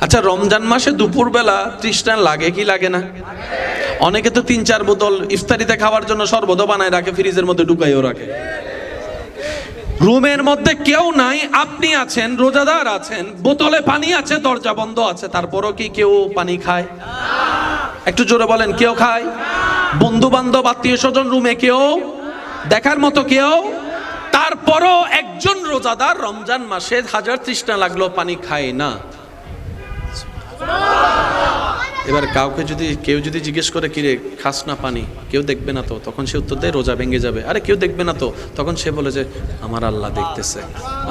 আচ্ছা রমজান মাসে দুপুরবেলা তৃষ্ণা লাগে কি লাগে না? অনেকে তো তিন চার বোতল ইফতারিতে খাওয়ার জন্য শরবত বানায় রাখে, ফ্রিজের মধ্যে ঢুকাইও রাখে। রুমের মধ্যে কেউ নাই, আপনি আছেন, রোজাদার আছেন, বোতলে পানি আছে, দরজা বন্ধ আছে, তারপরও কি কেউ পানি খায়? একটু জোরে বলেন, কেউ খায়? বন্ধু বান্ধব আত্মীয় স্বজন রুমে কেউ? দেখার মতো কেউ? তারপরও একজন রোজাদার রমজান মাসে হাজার তৃষ্ণা লাগল, পানি খায় না। その他 এবার কাউকে যদি, কেউ যদি জিজ্ঞেস করে, কিরে, খাস না পানি? কেউ দেখবে না তো। তখন সে উত্তর দেয়, রোজা ভেঙে যাবে। আরে, কেউ দেখবে না তো। তখন সে বলে যে, আমার আল্লাহ দেখতেছে,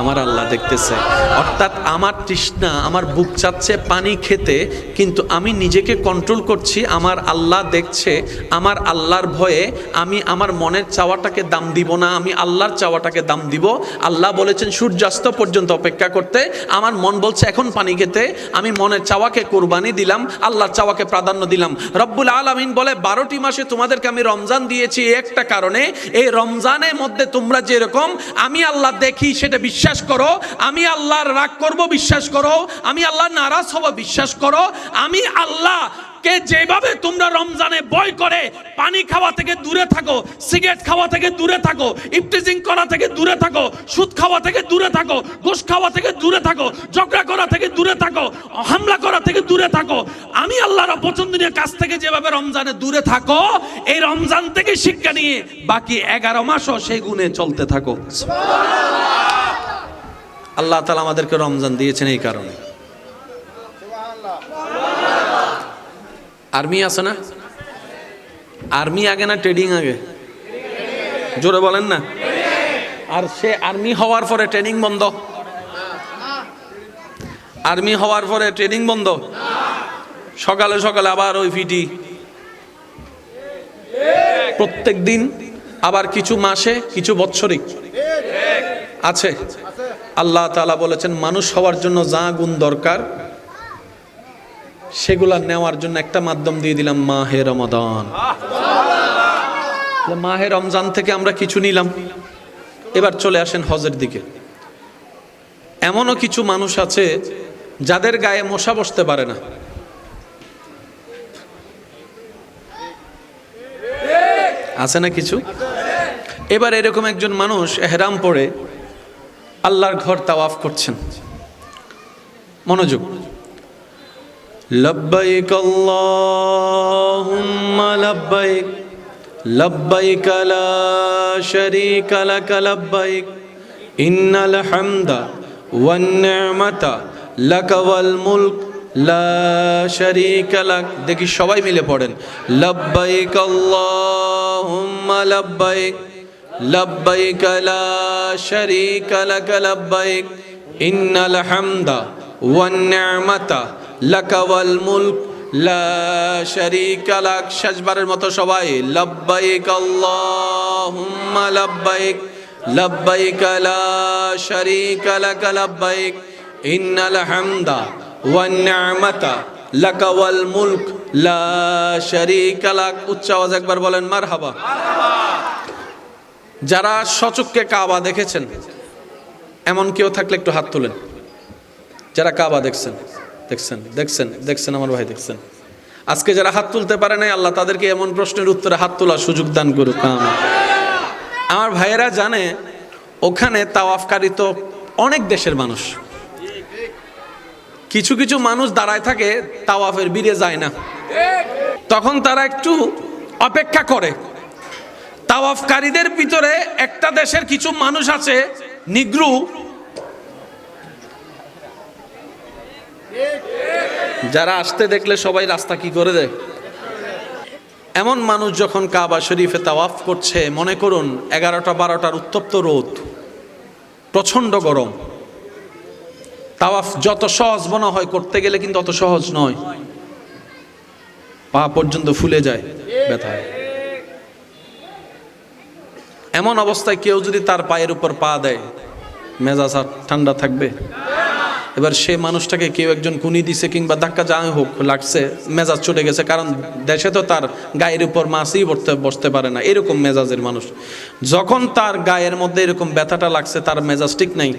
আমার আল্লাহ দেখতেছে। অর্থাৎ আমার তৃষ্ণা, আমার বুক চাচ্ছে পানি খেতে, কিন্তু আমি নিজেকে কন্ট্রোল করছি, আমার আল্লাহ দেখছে, আমার আল্লাহর ভয়ে আমি আমার মনের চাওয়াটাকে দাম দিব না, আমি আল্লাহর চাওয়াটাকে দাম দিব। আল্লাহ বলেছেন, সূর্যাস্ত পর্যন্ত অপেক্ষা করতে। আমার মন বলছে, এখন পানি খেতে। আমি মনের চাওয়াকে কোরবানি দিলাম, আল্লাহর চাওয়াকে প্রাধান্য দিলাম। রব্বুল আলমিন বলে, বারোটি মাসে তোমাদেরকে আমি রমজান দিয়েছি। একটা কারণে, এই রমজানের মধ্যে তোমরা যেরকম, আমি আল্লাহ দেখি, সেটা বিশ্বাস করো। আমি আল্লাহর রাগ করব, বিশ্বাস করো। আমি আল্লাহ নারাজ হব, বিশ্বাস করো। আমি আল্লাহ কে যেভাবে তোমরা রমজানে বয় করে, পানি খাওয়া থেকে দূরে থাকো, সিগারেট খাওয়া থেকে দূরে থাকো ইফটিজিং করা থেকে দূরে থাকো, সুদ খাওয়া থেকে দূরে থাকো, ঘুষ খাওয়া থেকে দূরে থাকো, ঝগড়া করা থেকে দূরে থাকো, হামলা করা থেকে দূরে থাকো। আমি আল্লাহর অপছন্দনীয় কাছ থেকে যেভাবে রমজানে দূরে থাকো, এই রমজান থেকে শিক্ষা নিয়ে বাকি এগারো মাসও সেই গুণে চলতে থাকো। আল্লাহ তালা আমাদেরকে রমজান দিয়েছেন এই কারণে। আর্মি আছে না? আর্মি আগে না ট্রেডিং আগে? জোরে বলেন না। আর সে আর্মি হওয়ার পরে ট্রেনিং বন্ধ। আর্মি হওয়ার পরে ট্রেনিং বন্ধ। সকালে সকালে আবার ওই ফিটি প্রত্যেক দিন, আবার কিছু মাসে, কিছু বৎসরিক। আছে। আল্লাহ তালা বলেছেন, মানুষ হওয়ার জন্য যা গুণ দরকার সেগুলা নেওয়ার জন্য একটা মাধ্যম দিয়ে দিলাম মাহে রমাদান। মাহে রমজান থেকে আমরা কিছু নিলাম। এবার চলে আসেন হজের দিকে। এমনও কিছু মানুষ আছে যাদের গায়ে মশা বসতে পারে না। আছে না কিছু? এবার এরকম একজন মানুষ এহরাম পরে আল্লাহর ঘর তাওয়াফ করছেন। মনোযোগ। لبيك اللهم لبيك لبيك لا شريك لك لبيك إن الحمد والنعمة لك والملك لا شريك لك দেখি সবাই মিলে পড়েন لبيك اللهم لبيك لبيك لا شريك لك لبيك إن الحمد والنعمة লাকাওয়াল মুলক, লা শারীকা লাক। শেষবারের মতো সবাই, লাব্বাইক আল্লাহুম্মা লাব্বাইক লাব্বাইক লা শারীকা লাক, লাব্বাইক। ইন্নাল হামদা ওয়ান নি'মাতা, লাকাওয়াল মুলক, লা শারীকা লাক। উচ্চ আওয়াজ একবার বলেন, মারহাবা। যারা সচককে কাবা দেখেছেন, এমন কেউ থাকলে একটু হাত তোলেন। যারা কাবা দেখছেন। দেখছেন দেখছেন দেখছেন আমার ভাই, দেখছেন। আজকে যারা হাত তুলতে পারে নাই, আল্লাহ তাদেরকে এমন প্রশ্নের উত্তরে হাত তোলার সুযোগ দান করুক আমার ভাইয়েরা জানে, ওখানে তাওয়াফকারী তো অনেক দেশের মানুষ। কিছু কিছু মানুষ দাঁড়ায় থাকে, তাওয়াফের বীরে যায় না। তখন তারা একটু অপেক্ষা করে। তাওয়াফকারীদের ভিতরে একটা দেশের কিছু মানুষ আছে, নিগ্রু। যারা আসতে দেখলে সবাই রাস্তা কি করে দেয়? এমন মানুষ যখন কাবা শরীফে তাওয়াফ করছে, মনে করুন, এগারোটা বারোটার উত্তপ্ত রোদ, প্রচণ্ড গরম। তাওয়াফ যত সহজ মনে হয় করতে গেলে কিন্তু অত সহজ নয়। পা পর্যন্ত ফুলে যায় ব্যথায় এমন অবস্থায় কেউ যদি তার পায়ের উপর পা দেয়, মেজাজ আর ঠান্ডা থাকবে। এবার সে মানুষটাকে কেউ একজন কুনি দিছে কিংবা ধাক্কা যা হোক লাগছে, মেজাজ চলে গেছে, কারণ দেশে তো তার গায়ের উপর মাছই বসতে বসতে পারে না, এরকম মেজাজের মানুষ। যখন তার গায়ের মধ্যে এরকম ব্যথাটা লাগছে, তার মেজাজ ঠিক নাই,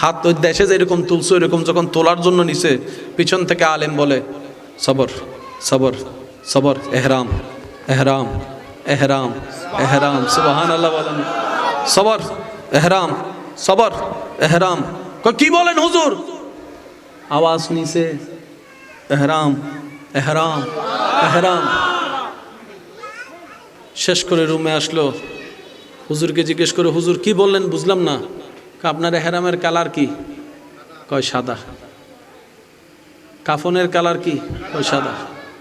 হাত ওই দেশে যেরকম তুলছে এরকম যখন তোলার জন্য নিছে, পিছন থেকে আলেম বলে, সবর সবর সবর, এহরাম এহরাম এহরাম এহরাম সুবাহান আল্লাহ বলেন, সবর, এহরাম সবর, এহরাম। কি বলেন হুজুর? আওয়াজ নিছে এহরাম এহরাম এহরাম শেষ করে রুমে আসলো। হুজুরকে জিজ্ঞেস করে, হুজুর, কি বললেন? বুঝলাম না। আপনার এহরামের কালার কি? কয়, সাদা। কাফনের কালার কি? কয়, সাদা।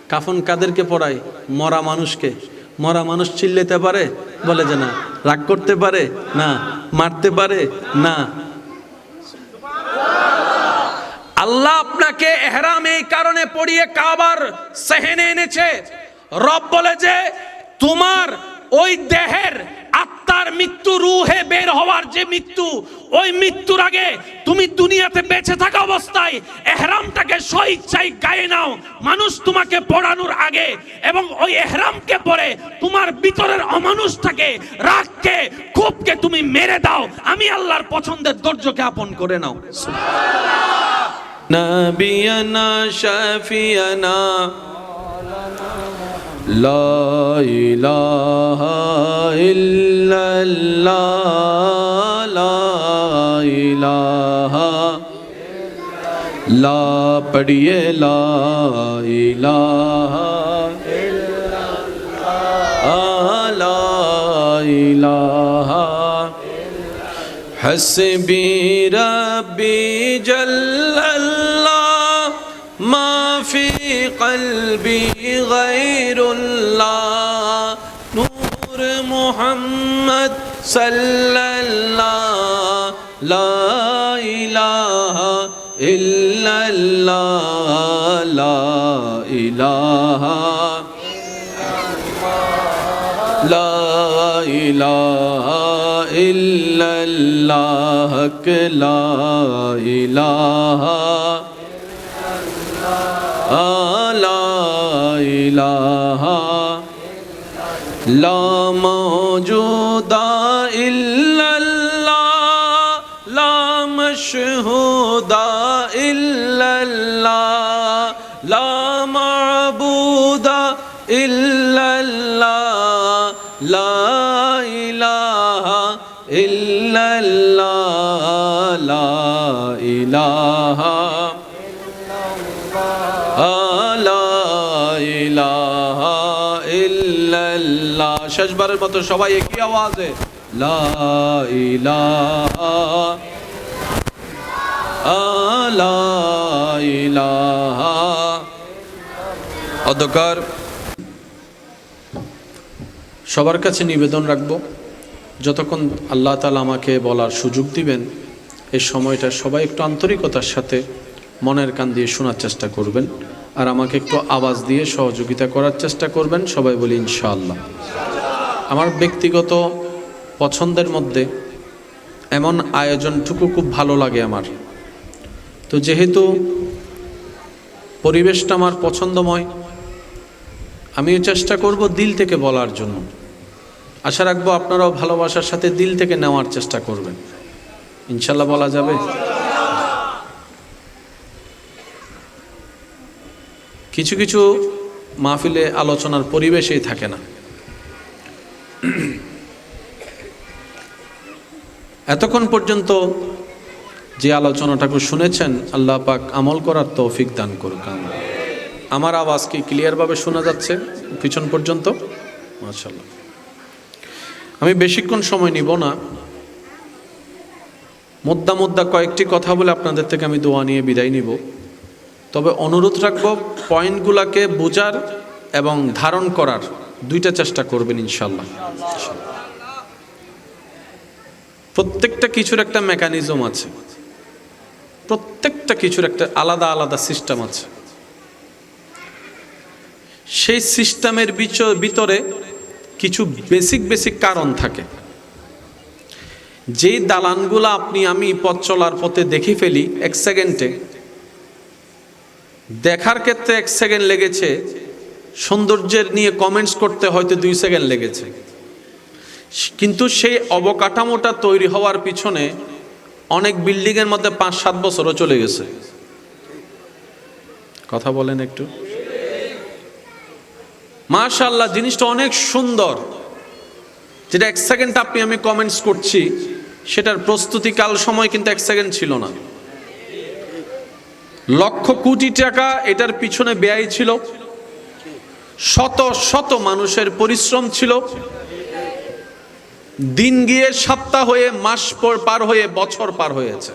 কাফন কাদেরকে পড়ায়? মরা মানুষকে। মরা মানুষ চিল্লেতে পারে? বলে যে না। রাগ করতে পারে? না। মারতে পারে? না। আল্লাহ আপনাকে এহরাম এই কারণে পড়িয়ে কাবার সেহেনে এনেছে। রব বলে যে, তোমার ওই দেহের আত্মার মৃত্যু রুহে বের হওয়ার যে মৃত্যু, ওই মৃত্যুর আগে তুমি দুনিয়াতে বেঁচে থাকা অবস্থায় এহরামটাকে স্বইচ্ছায় গায়ে নাও। মানুষ তোমাকে পড়ানোর আগে এবং ওই এহরামকে পরে তোমার ভিতরের অমানুষটাকে, রাগকে, ক্ষোভকে তুমি মেরে দাও। আমি আল্লাহর পছন্দের ধৈর্যকে আপন করে নাও। نبینا، شفینا. لا الہ الا اللہ، لا الہ. لا پڑھیے، لا الہ الا اللہ، لا الہ. حسبی ربی جل قلبي غير الله. نور محمد صلى الله. لا إله إلا الله. لا إله لا إله إلا الله. لا إله ইলাহা লা মৌজুদা ইল্লাল্লাহ, লা মশহুদা ইল্লাল্লাহ, লা মাবুদা ইল্লাল্লাহ, লা ইলাহা ইল্লাল্লাহ, লা ইলাহা শেষবারের মতো সবাই একই আওয়াজে অধ্যকার সবার কাছে নিবেদন রাখব, যতক্ষণ আল্লাহ তালা আমাকে বলার সুযোগ দিবেন, এই সময়টা সবাই একটু আন্তরিকতার সাথে মনের কান দিয়ে শোনার চেষ্টা করবেন, আর আমাকে একটু আওয়াজ দিয়ে সহযোগিতা করার চেষ্টা করবেন, সবাই বলি ইনশাআল্লাহ। আমার ব্যক্তিগত পছন্দের মধ্যে এমন আয়োজনটুকু খুব ভালো লাগে আমার। তো যেহেতু পরিবেশটা আমার পছন্দময়, আমিও চেষ্টা করব দিল থেকে বলার জন্য। আশা রাখব আপনারাও ভালোবাসার সাথে দিল থেকে নেওয়ার চেষ্টা করবেন। ইনশাল্লাহ বলা যাবে। কিছু কিছু মাহফিলে আলোচনার পরিবেশেই থাকে না। এতক্ষণ পর্যন্ত যে আলোচনাটাকে শুনেছেন, আল্লাহ পাক আমল করার তৌফিক দান করুক আমার আওয়াজ কি ক্লিয়ারভাবে শোনা যাচ্ছে পিছন পর্যন্ত? মাশাল্লাহ আমি বেশিক্ষণ সময় নিব না। মুদ্দা মুদ্দা কয়েকটি কথা বলে আপনাদের থেকে আমি দোয়া নিয়ে বিদায় নিব। তবে অনুরোধ রাখব, পয়েন্টগুলোকে বোঝার এবং ধারণ করার দুইটা চেষ্টা করবেন ইনশাল্লাহ প্রত্যেকটা কিছুর একটা মেকানিজম আছে। প্রত্যেকটা কিছুর একটা আলাদা আলাদা সিস্টেম আছে। সেই সিস্টেমের ভিতরে কিছু বেসিক বেসিক কারণ থাকে। যেই দালানগুলো আপনি, আমি পথ চলার পথে দেখে ফেলি, এক সেকেন্ডে দেখার ক্ষেত্রে এক সেকেন্ড লেগেছে সৌন্দর্যের নিয়ে কমেন্টস করতে হয়তো দুই সেকেন্ড লেগেছে। কিন্তু সেই অবকাঠামোটা তৈরি হওয়ার পিছনে অনেক বিল্ডিংয়ের মধ্যে পাঁচ সাত বছরও চলে গেছে। কথা বলেন একটু। মাশাল্লাহ জিনিসটা অনেক সুন্দর। যেটা এক সেকেন্ড আপনি আমি কমেন্টস করছি, সেটার প্রস্তুতিকাল সময় কিন্তু এক সেকেন্ড ছিল না। লক্ষ কোটি টাকা এটার পিছনে ব্যয় ছিল। শত শত মানুষের পরিশ্রম ছিল। দিন গিয়ে সপ্তাহ হয়ে মাস পর পার হয়ে বছর পার হয়েছে।